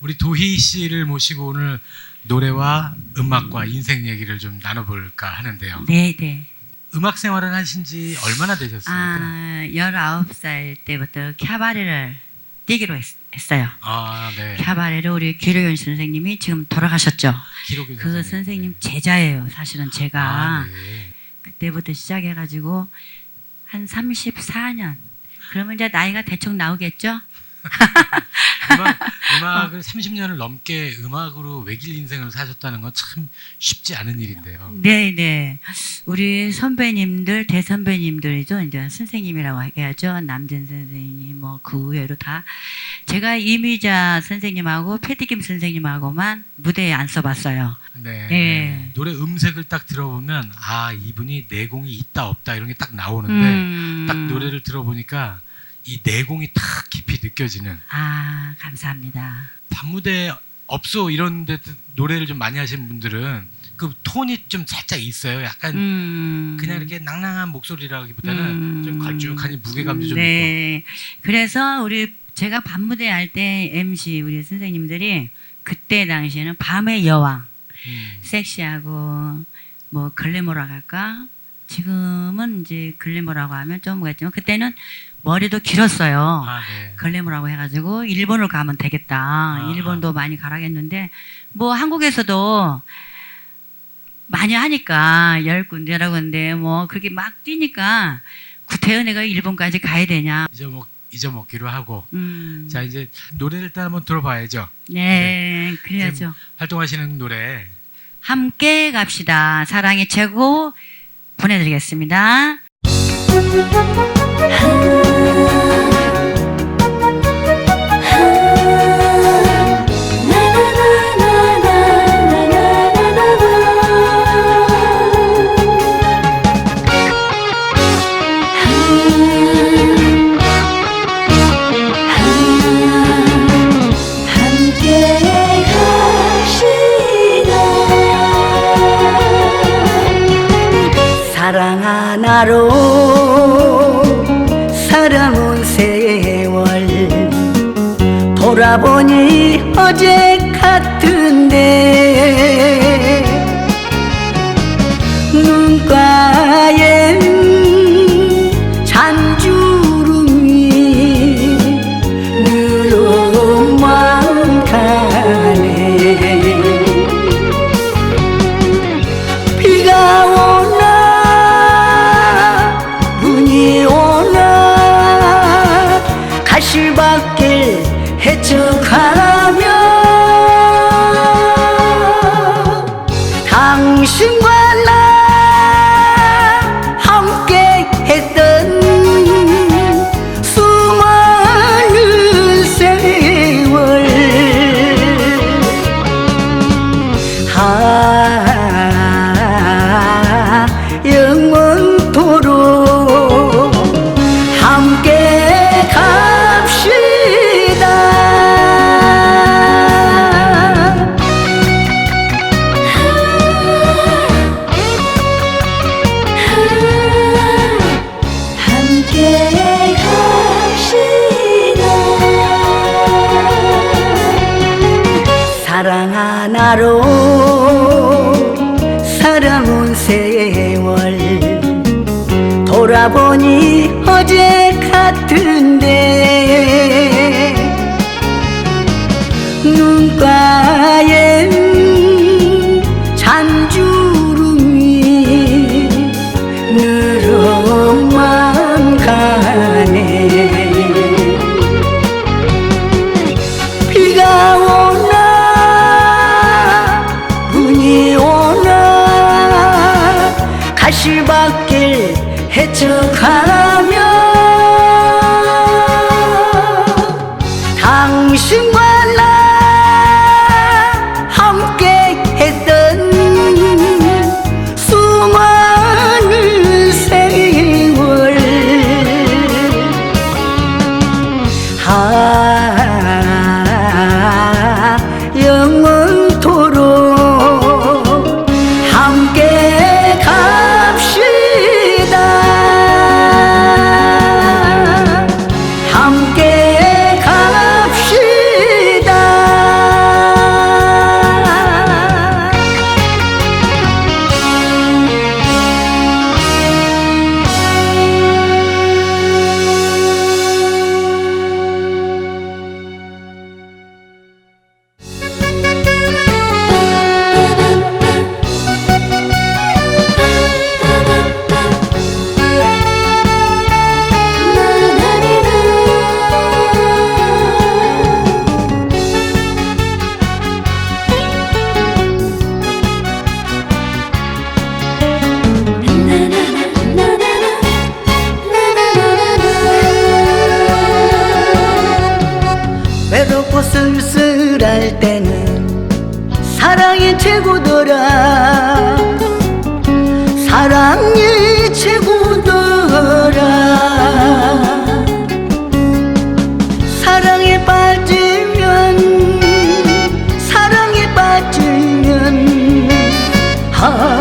우리 도희 씨를 모시고 오늘 노래와 음악과 인생 얘기를 좀 나눠볼까 하는데요. 네, 네. 음악 생활을 하신 지 얼마나 되셨습니까? 아, 19살 때부터 캬바레를 뛰기로 했, 어요 아, 네. 캬바레를 우리 기로연 선생님이 지금 돌아가셨죠. 기록윤 그 선생님 제자예요. 사실은 제가 아, 네. 그때부터 시작해 가지고 한 34년. 그러면 이제 나이가 대충 나오겠죠? 음악, 어. 음악을 30년을 넘게 음악으로 외길 인생을 사셨다는 건 참 쉽지 않은 일인데요. 네, 네. 우리 선배님들, 대선배님들이죠. 이제 선생님이라고 해야죠. 남진 선생님, 뭐, 그 외로 다. 제가 이미자 선생님하고 패티김 선생님하고만 무대에 안 써봤어요. 네. 네. 노래 음색을 딱 들어보면 아 이분이 내공이 있다 없다 이런 게 딱 나오는데 음. 딱 노래를 들어보니까 이 내공이 딱 깊이 느껴지는 아, 감사합니다. 밤무대 업소 이런 데 노래를 좀 많이 하시는 분들은 그 톤이 좀 살짝 있어요. 약간 음. 그냥 이렇게 낭낭한 목소리라기보다는 음. 좀 걸쭉하니 무게감도 좀 있고. 네. 그래서 우리 제가 밤무대 할 때 MC 우리 선생님들이 그때 당시에는 밤의 여왕, 음. 섹시하고 뭐 글래머라고 할까? 지금은 이제 글래머라고 하면 좀 뭐겠지만 그때는 머리도 길었어요. 아, 네. 글래머라고 해가지고 일본을 가면 되겠다. 아하. 일본도 많이 가라겠는데 뭐 한국에서도 많이 하니까 열 군데라고 하는데 뭐 그렇게 막 뛰니까 구태여 내가 일본까지 가야 되냐. 잊어먹 잊어먹기로 하고. 음. 자 이제 노래를 일단 한번 들어봐야죠. 네, 그래야죠. 활동하시는 노래 함께 갑시다. 사랑의 최고 보내드리겠습니다. 사랑 하나로 살아온 세월. 돌아보니 어제 같은 당신과 살아온 세월. 돌아보니 어제 같은데. 눈가엔 쓸쓸할 때는 사랑이 최고더라. 사랑이 최고더라. 사랑에 빠지면 사랑에 빠지면 아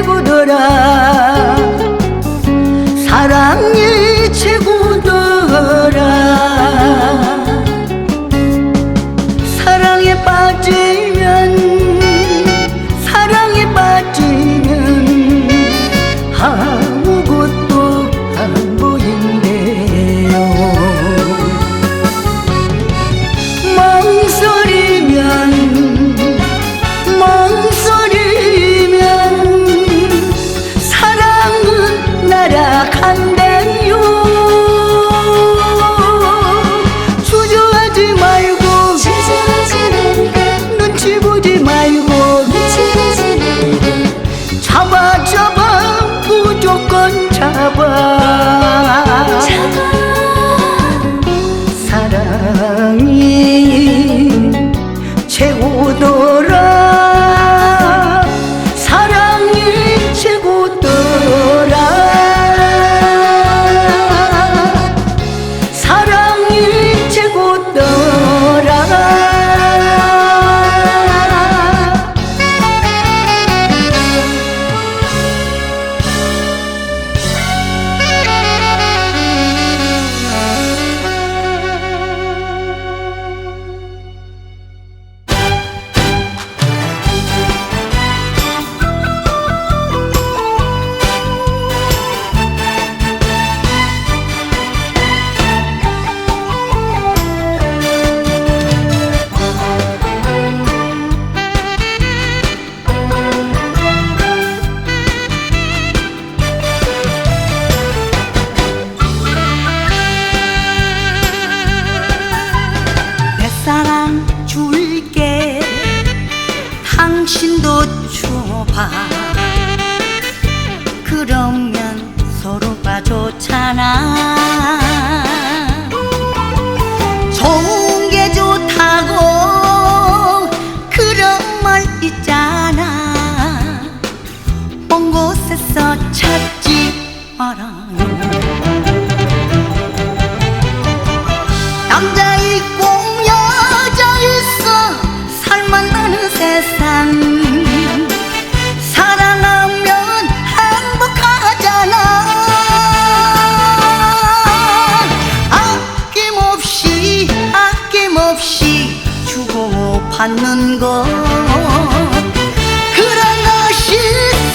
최고더라. 사랑이 최고더라. 사랑에 빠지면 사랑에 빠지면 아 받는 것. 그런 것이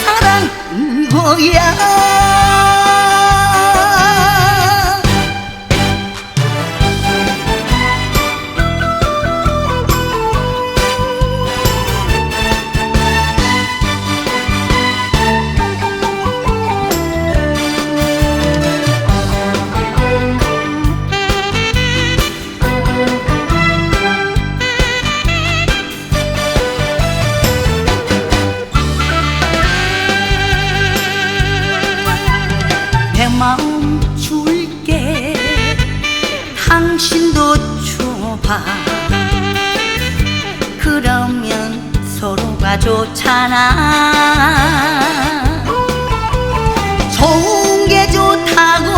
사랑인 거야 줘봐 그러면 서로가 좋잖아. 좋은 게 좋다고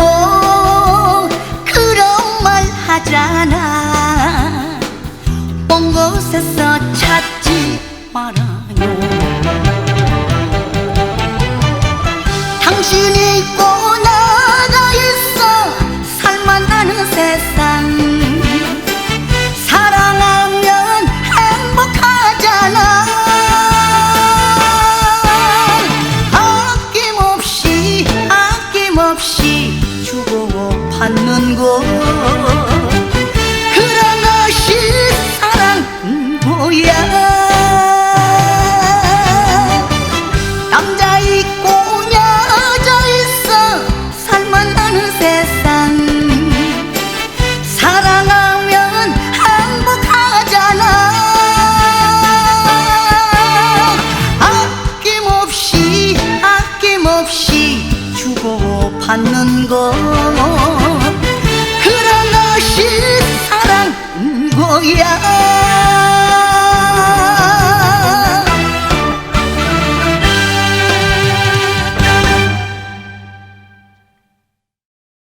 그런 말 하잖아. 먼 곳에서 찾지 말아요 아낌없이 주고 받는 것 그런 것이 사랑인 거 받는 것. 그런 것이 사랑인 거야